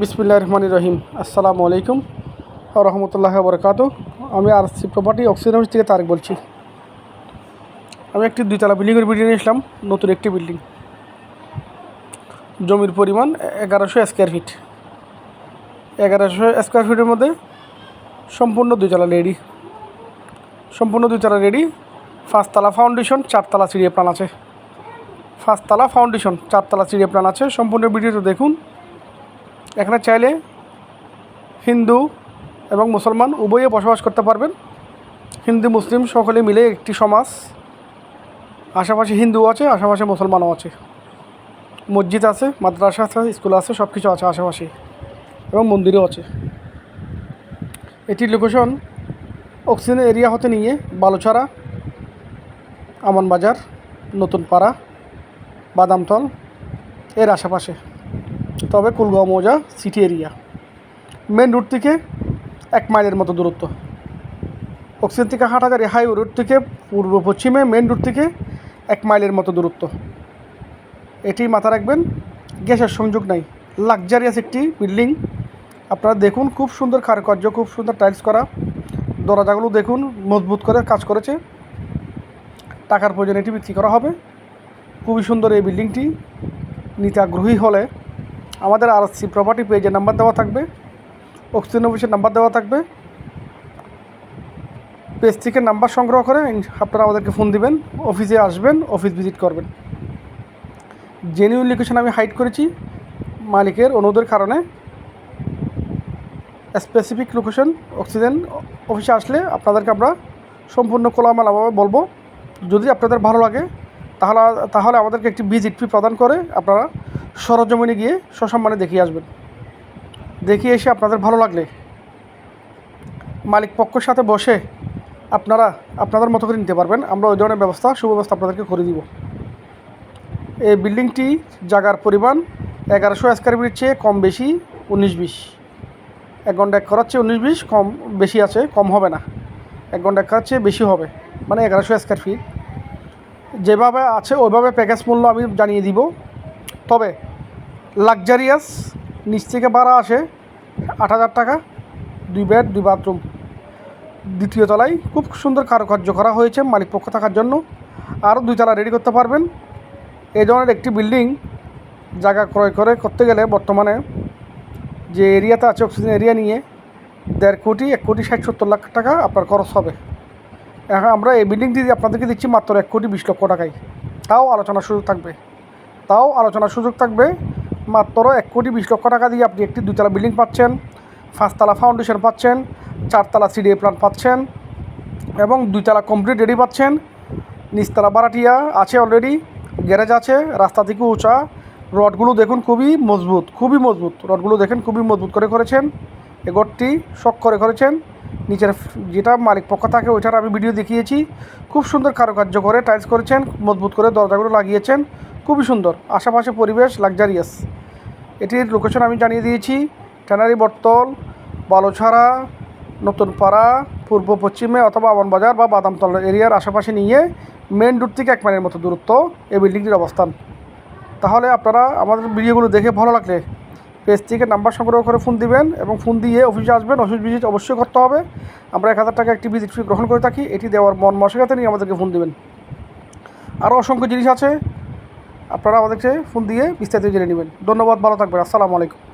বিসমিল্লাহ রহমান রহিম। আসসালামু আলাইকুম রহমতুল্লাহ বরকাত আমি R C property oxygen office থেকে তারেক বলছি। আমি একটি দুইতলা বিল্ডিংয়ের বিল্ডিং নিয়েছিলাম নতুন একটি বিল্ডিং। জমির পরিমাণ এগারোশো স্কোয়ার ফিট। এগারোশো স্কোয়ার ফিটের মধ্যে সম্পূর্ণ দুইতলা রেডি সম্পূর্ণ দুইতলা রেডি পাঁচতলা ফাউন্ডেশন, চারতলা সিঁড়ি প্ল্যান আছে। পাঁচতলা ফাউন্ডেশন, চারতলা সিঁড়ি প্ল্যান আছে। সম্পূর্ণ ভিডিওটা দেখুন এখানে চাইলে হিন্দু এবং মুসলমান উভয়ে বসবাস করতে পারবেন। হিন্দু, মুসলিম সকলে মিলে একটি সমাজ। আশেপাশে হিন্দু আছে, আশেপাশে মুসলমানও আছে। মসজিদ আছে, মাদ্রাসা আছে, স্কুল আছে সব কিছু আছে আশেপাশে এবং মন্দিরও আছে। এটির লোকেশন অক্সিজেন এরিয়া হতে নিয়ে বালুছাড়া আমান বাজার নতুন পাড়া বাদামতল, এর আশেপাশে। তবে কুলগাঁও মৌজা সিটি এরিয়া মেন রুট থেকে এক মাইলের মতো দূরত্ব। অক্সিজেন থেকে হাটাগাড়ি হাইওয়ে রুট থেকে পূর্ব পশ্চিমে মেন রুট থেকে এক মাইলের মতো দূরত্ব। এটি মাথা রাখবেন, গ্যাসের সংযোগ নাই। লাক্সারিয়াস একটি বিল্ডিং আপনারা দেখুন, খুব সুন্দর কারুকার্য, খুব সুন্দর টাইলস করা। দরজাগুলো দেখুন, মজবুত করে কাজ করেছে। টাকার প্রয়োজন এটি বিক্রি করা হবে। খুবই সুন্দর এই বিল্ডিংটি নিতে আগ্রহী হলে আমাদের আর সি প্রপার্টি পেজে নাম্বার দেওয়া থাকবে অক্সিজেন অফিসের নাম্বার দেওয়া থাকবে। পেজ থেকে নাম্বার সংগ্রহ করে আপনারা আমাদেরকে ফোন দিবেন অফিসে আসবেন অফিস ভিজিট করবেন। জেনুইন লোকেশন আমি হাইড করেছি মালিকের অনুরোধের কারণে। স্পেসিফিক লোকেশন অক্সিজেন অফিসে আসলে আপনাদেরকে আমরা সম্পূর্ণ খোলামেলাভাবে বলব। যদি আপনাদের ভালো লাগে, তাহলে তাহলে আমাদেরকে একটি ভিজিট ফি প্রদান করে আপনারা সরজমিনে গিয়ে সসম্মানে দেখিয়ে আসবেন। দেখিয়ে এসে আপনাদের ভালো লাগলে মালিক পক্ষের সাথে বসে আপনারা আপনাদের মতো করে নিতে পারবেন। আমরা ওই ধরনের ব্যবস্থা সুব্যবস্থা আপনাদেরকে করে দিব। এই বিল্ডিংটি জায়গার পরিমাণ এগারোশো স্কোয়ার ফিটের চেয়ে কম বেশি উনিশ বিশ। এক ঘণ্টা এক করার চেয়ে উনিশ বিশ কম বেশি আছে, কম হবে না। এক ঘণ্টা এক করার চেয়ে বেশি হবে মানে এগারোশো স্কোয়ার ফিট। যেভাবে আছে, ওইভাবে প্যাকেজ মূল্য আমি জানিয়ে দিব। তবে লাক্সারিয়াস নিচ থেকে ভাড়া আসে আট হাজার টাকা, দুই বেড দুই বাথরুম দ্বিতীয় তলায় খুব সুন্দর কারুকার্য করা হয়েছে মালিক পক্ষ থাকার জন্য। আরও দুই তলা রেডি করতে পারবেন। এই ধরনের একটি বিল্ডিং জায়গা ক্রয় করে করতে গেলে বর্তমানে যে এরিয়াতে আছে অক্সিজেন এরিয়া নিয়ে দেড় কোটি, এক কোটি, ষাট, সত্তর লাখ টাকা আপনার খরচ হবে। এখন আমরা এই বিল্ডিংটি আপনাদেরকে দিচ্ছি মাত্র এক কোটি বিশ লক্ষ টাকায়। তাও আলোচনার সুযোগ থাকবে। তাও আলোচনার সুযোগ থাকবে মাত্র এক কোটি বিশ লক্ষ টাকা দিয়ে আপনি একটি দুতলা বিল্ডিং পাচ্ছেন, পাঁচতলা ফাউন্ডেশন পাচ্ছেন, চারতলা সিডিএ প্ল্যান পাচ্ছেন এবং দুইতলা কমপ্লিট রেডি পাচ্ছেন। নিচতলা বারাটিয়া আছে অলরেডি গ্যারেজ আছে, রাস্তা থেকে উঁচা। রডগুলো দেখুন খুবই মজবুত খুবই মজবুত। রডগুলো দেখেন খুবই মজবুত করে করেছেন। এ ঘরটি শখ করে করেছেন। নিচের যেটা মালিক পক্ষ থাকে ওইটার আমি ভিডিও দেখিয়েছি। খুব সুন্দর কারুকার্য করে টাইলস করেছেন, মজবুত করে দরজাগুলো লাগিয়েছেন। খুবই সুন্দর, আশেপাশে পরিবেশ লাক্সারিয়াস এটির লোকেশন আমি জানিয়ে দিয়েছি, ট্যানারি বটতল, বালুছাড়া নতুন পাড়া পূর্ব পশ্চিমে অথবা বাজার বা বাদামতল এরিয়ার আশেপাশে নিয়ে মেন রুট থেকে এক মাইলের মতো দূরত্ব এই বিল্ডিংটির অবস্থান। তাহলে আপনারা আমাদের ভিডিওগুলো দেখে ভালো লাগলে পেজ থেকে নাম্বার সংগ্রহ করে ফোন দিবেন এবং ফোন দিয়ে অফিসে আসবেন। অফিস ভিজিট অবশ্যই করতে হবে। আমরা এক হাজার টাকা একটি ভিজিট ফি গ্রহণ করে থাকি। এটি দেওয়ার মন মশাতে নিয়ে আমাদেরকে ফোন দিবেন। আরও অসংখ্য জিনিস আছে। আপনারা আমাদেরকে ফোন দিয়ে বিস্তারিত জেনে নেবেন। ধন্যবাদ ভালো থাকবেন। আসসালামু আলাইকুম।